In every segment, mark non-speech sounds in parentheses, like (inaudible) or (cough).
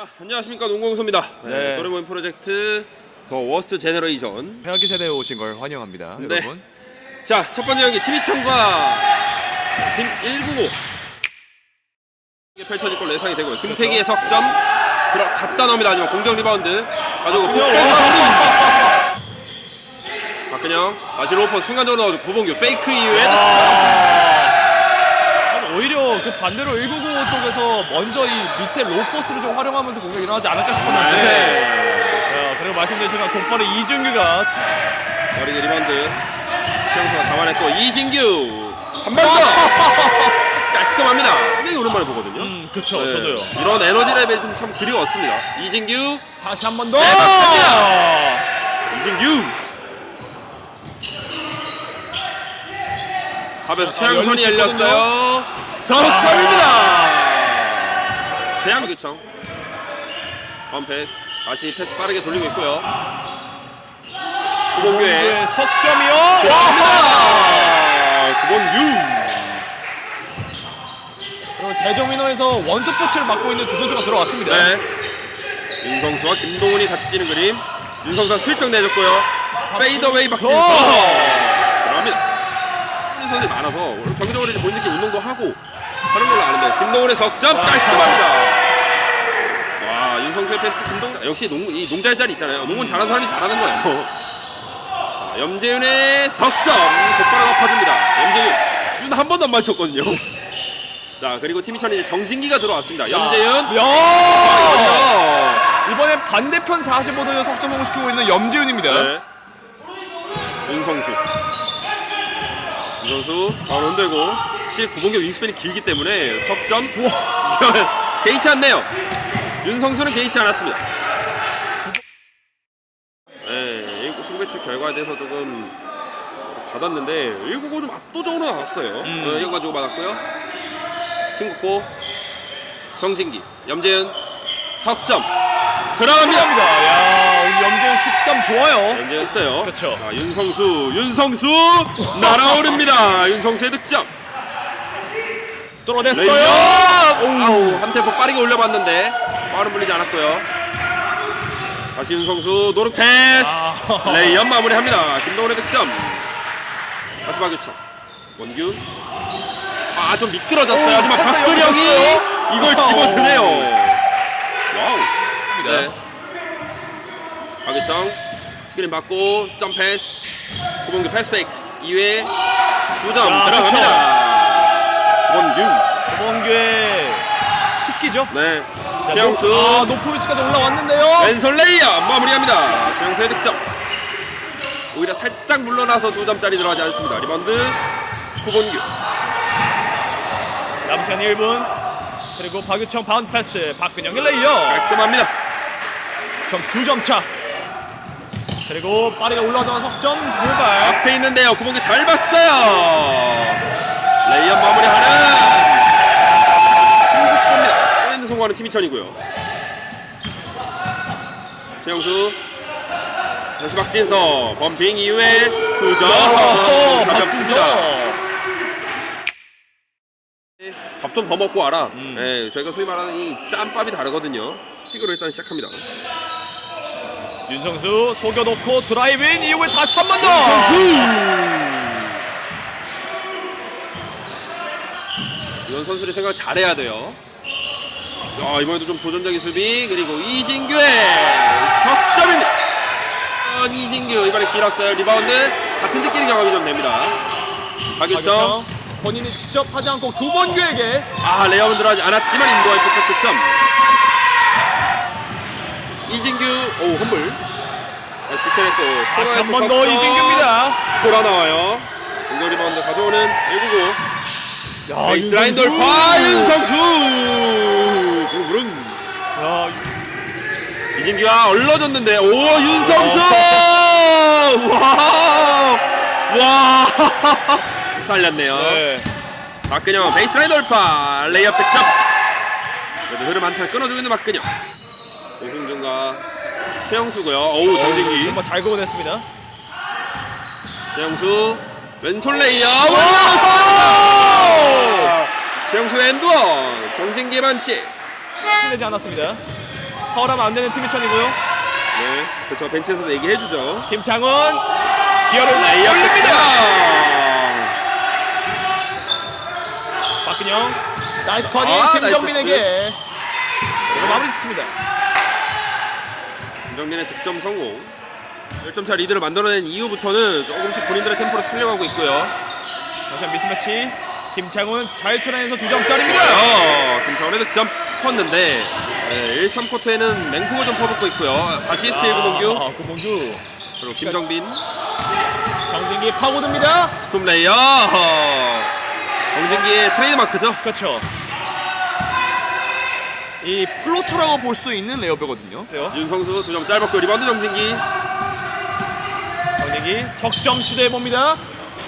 자, 안녕하십니까 농구공소입니다. 네. 네. 도레몬 프로젝트 더 워스트 제너레이션. 해학기 세대에 오신 걸 환영합니다, 네. 여러분. 자, 첫 번째 경기 팀이천과 팀 199. 이게 펼쳐질 걸로 예상이 되고요. 김태기의 석점 들어 갖다 넣습니다. 하지만 공격 리바운드 가지고 박근영 다시 로퍼 순간적으로 넣어줘 구봉규 페이크 이후에 오히려 그 반대로 199 쪽에서 먼저 이 밑에 로포스를 좀 활용하면서 공격이 일어나지 않을까 싶었는데 네. 자, 그리고 말씀드린 순간 곧바로 이준규가 어린이 리바운드 최영수가 잡아냈고 이진규 한번 더 (laughs) 깔끔합니다. 굉장히 오랜만에 보거든요. 음, 그쵸 네. 저도요 이런 에너지 레벨이 좀 참 그리웠습니다. 이진규 다시 한 번더 대박입니다. 이진규 최양선이 열릴 수 열렸어요. 석점입니다. 최양규청 원패스 다시 패스 빠르게 돌리고 있고요. 구봉규의 이게 석점이요 와! 그리고 대정민호에서 원투포치를 맡고 있는 두 선수가 들어왔습니다 네. 윤성수와 김동훈이 같이 뛰는 그림. 윤성수가 슬쩍 내줬고요. 페이더웨이 박진서. 뛰는 선수들이 많아서 정기적으로 이제 본인들끼리 운동도 하고 하는 걸로 아는데 김동훈의 석점 깔끔합니다. 와 윤성수의 패스 김동 자, 역시 농, 이 농자의 자리 있잖아요. 농구는 잘하는 사람이 잘하는 거예요. (laughs) 자 염재윤의 석점 곧바로 갚아줍니다. 염재윤 눈한 번도 안 맞췄거든요. 자 그리고 팀이천에 이제 정진기가 들어왔습니다. 염재윤 야 아, 이번에 반대편 45도에 석점을 시키고 있는 염지훈입니다 네. 윤성수. 윤성수 바로 흔들고 확실히 구봉교 윙스팬이 길기 때문에 석점 (laughs) 개의치 않네요. 윤성수는 개의치 않았습니다. 네, 승배치 결과에 대해서 조금 받았는데 199좀 압도적으로 나왔어요. 음. 어, 이거 가지고 받았고요. 신국보, 정진기, 염재은 석점 들어갑니다. 야 오늘 염지훈 슛감 좋아요 연재했어요. 그쵸. 자, 윤성수, 윤성수 날아오릅니다. 윤성수의 득점. 뚫어냈어요 레이업! 아우 한 템포 빠르게 올려봤는데 파울은 불리지 않았고요. 다시 윤성수 노릇 패스. 아. 레이업 마무리합니다. 김동훈의 득점. 다시 박유청. 원규. 아 좀 미끄러졌어요. 하지만 박근영이. 이걸. 집어드네요. 와우. 네. 박유청 스크린 받고 점 패스. 구봉규 패스 페이크 이후에 두점 야, 들어갑니다. 원규. 고봉규의 특기죠 네. 아 최영수 높은 위치까지 올라왔는데요 왼손 레이업 마무리합니다. 최영수의 득점. 오히려 살짝 물러나서 두 점짜리 들어가지 않습니다. 리바운드 구본규. 남은 시간 1분 그리고 박유청 바운드 패스 박근영의 레이어 깔끔합니다. 점수 2점 차 그리고 빠르게 올라가는 석점 도발 앞에 있는데요. 구본규 잘 봤어요. 레이업 마무리하는 신국보입니다. 포인트 성공하는 팀이천이고요. 최영수 다시 박진서 범핑 이후에 두 점. 오, 가깝습니다. 박진서 밥 좀 더 먹고 와라. 음. 예, 저희가 소위 말하는 이 짬밥이 다르거든요. 식으로 일단 시작합니다. 윤성수 속여놓고 드라이브인 이후에 다시 한 번 더 이런 선수를 생각 잘해야 돼요. 야, 이번에도 좀 도전적인 수비 그리고 이진규의 석점입니다. 아, 이진규 이번에 길었어요. 리바운드 같은 데끼리 경험이 좀 됩니다. 박유청 본인이 직접 하지 않고 구본규에게 아 레이업은 들어가지 않았지만 인도와의 포켓 득점. 이진규 오 홈블 시켜냈고 다시 한 번 더. 이진규입니다 돌아 나와요. 공격 리바운드 가져오는 199 야, 베이스라인 윤성수. 돌파 윤성수. 부릉부릉 야, 이진규가 얼러졌는데 오 윤성수! 와와! (laughs) 살렸네요. 네. 박근영 베이스라인 돌파 레이업 득점. 그래도 흐름 한참 끊어주고 있는 박근영. 오승준과 최영수고요. 어우 정진기. 정말 잘 그어냈습니다. 최영수 왼손 레이업 최영수 엔드원 정진기 반칙 끝내지 않았습니다 파울하면 안 되는 팀이 천이고요. 네, 그렇죠. 벤치에서도 얘기해주죠. 김창훈 기어를 레이업 올립니다. 박근영 나이스 커닝 아, 김정민에게 그리고 마무리 짓습니다. 김정민의 득점 성공. 10점 차 리드를 만들어낸 이후부터는 조금씩 본인들의 템포를 살려가고 있고요. 다시 한 미스매치 김창훈 자유투라인에서 두 점짜리입니다. 어, 김창원의 득점 컸는데 네, 1, 3쿼터에는 맹콩을 좀 퍼붓고 있고요. 다시 스테일 구동규 아, 구봉규 그리고 김정빈 정진기 파고듭니다. 스쿱 레이어 정진기의 트레이드 마크죠. 그렇죠. 이 플로터라고 볼 수 있는 레이업이거든요. 윤성수 두 점 짧았고 리바운드 정진기 정진기 석점 시도해 봅니다.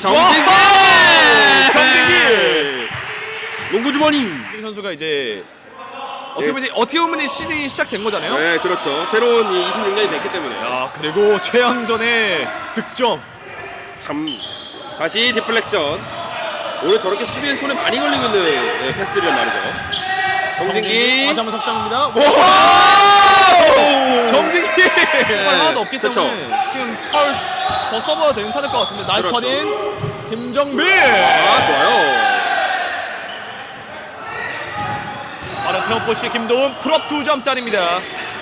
정진기 와우! 정진기! 농구 주머니 이 선수가 이제 어떻게 보면 이제 어떻게 보면 이 시즌이 시작된 거잖아요. 네 그렇죠 새로운 이 26년이 됐기 때문에 야 그리고 최양전의 득점. 참 다시 디플렉션 오늘 저렇게 수비에 손에 많이 걸리고 있는 네, 패스들이란 말이죠 정진기 다시 한번 석점입니다. 오! 정진기! 하나도 없기 그쵸. 때문에 지금 파울 더 되는 차일 것 같습니다. 나이스 그렇죠. 커닝 김정민. 아 좋아요. 빠른 테어포시 김도훈 풀업 두 점짜리입니다.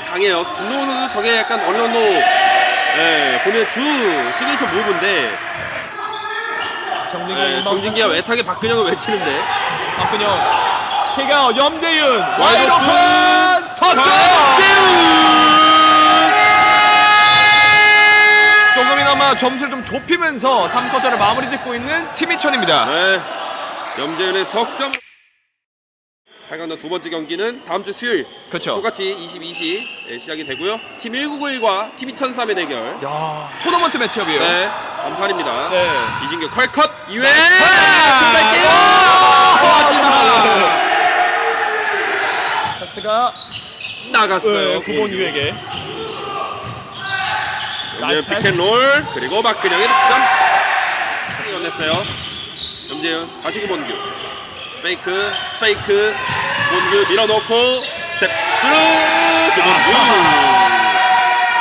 강해요. 김동훈 선수 저게 약간 정도 네, 본인의 주 시그니처 무브인데. 정진기 네, 정진기가 외탁에 박근영을 외치는데. 박근영. 킥아웃 염재윤. 와이드 오픈 석점 조금이나마 점수를 좀 좁히면서 3쿼터를 마무리 짓고 있는 팀이천입니다. 네. 염재윤의 석점 8강전 두 번째 경기는 다음 주 수요일 그렇죠. 똑같이 22시 시작이 되고요 팀 1991과 팀 2003의 대결 야 토너먼트 매치업이에요. 네 반판입니다 네. 이진규 컬컷 아! 끝날게요 하지만 패스가 나갔어요. 네, 9번 유에게. 염재윤 나이스 패스. 피켓롤 그리고 박근영의 득점. 쳤어냈어요. 염재윤 다시 구본규. 페이크 페이크. 구본규 밀어넣고 스텝 스루 구본규.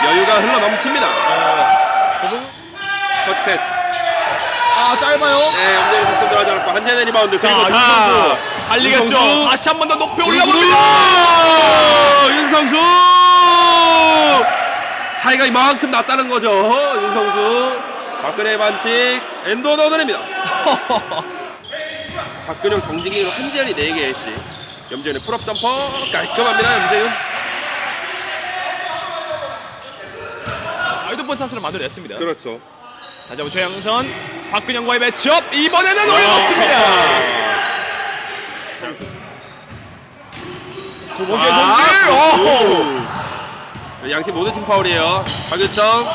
여유가 흘러 넘칩니다. 터치 패스. 아 짧아요. 네 염재윤 득점 들어 한재는 리바운드. 자, 그리고 윤성수. 달리겠죠. 윤성수. 다시 한 번 더 높이 그리고 올라봅니다. 윤성수! 차이가 이만큼 났다는 거죠 윤성수. 박근혜 반칙 엔도 너드입니다. (laughs) 박근영 정진기 한재현이 4개씩 염재윤의 풀업 점퍼 깔끔합니다 염재윤. 아이ド번 찬스를 만들어냈습니다. 그렇죠. 다시 한번 최양선 박근영과의 매치업 이번에는. 선수 두 번째 동질. 양팀 모두 팀 파울이에요. 박유청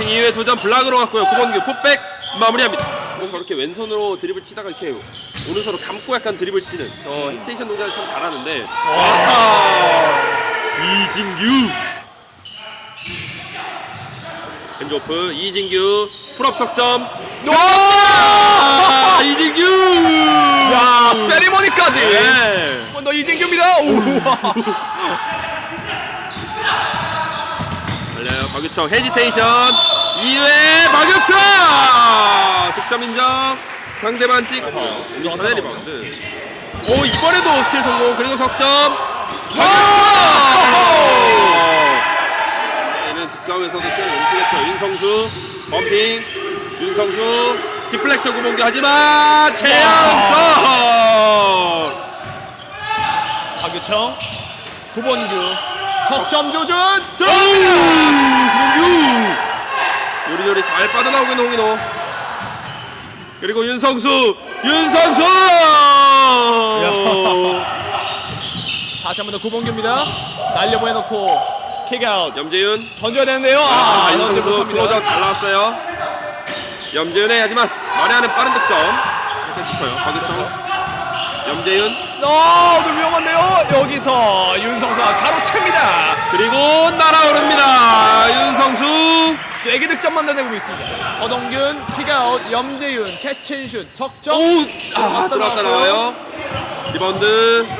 이후에 두점 블락으로 갔고요. 구본규 풋백 마무리합니다. 뭐 저렇게 왼손으로 드립을 치다가 이렇게 오른손으로 감고 약간 드립을 치는 저 헤스테이션 동작을 참 잘하는데. 아, 이진규. 핸드오프 이진규 풀업 석점. 아, (laughs) 이진규! 야 세리머니까지. 네. 한번 더 이진규입니다. 우와. 달려요 박유청 헤지테이션. 2회 박유청 득점 인정. 상대 반칙 어, 우리 전에 리바운드. 오 이번에도 스틸 성공. 그리고 석점. 얘는 득점에서도 시간이 멈추겠죠 윤성수 범핑 윤성수 디플렉션 구멍기 하지만 최양석! 박유청 구본규 석점 조준 구멍규! 요리요리 잘 빠져나오고 있는 홍인호. 그리고 윤성수 윤성수! 다시 한 번 더 구본규입니다. 날려보내놓고 킥아웃 염재윤 던져야 되는데요. 아, 아, 윤성수 던져 클로저 못합니다. 잘 나왔어요 염재윤의 하지만 만회하는 빠른 득점 이렇게 싶어요 박유청 염재윤 어, 오늘 위험한데요. 여기서 윤성수가 가로챕니다. 그리고 날아오릅니다 윤성수 쐐기 득점 만들어내고 있습니다. 허동균 킥아웃 염재윤 캐치앤슛 석점 오! 아 나왔고요. 나와요 리바운드 네,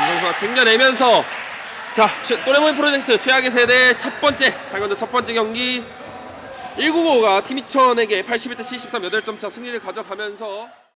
윤성수가 어, 쟁겨내면서 자 최- 또레모이 프로젝트 최악의 세대 첫 번째 8강전 첫 번째 경기. 195가 팀이천에게 81대 73 8점 차 승리를 가져가면서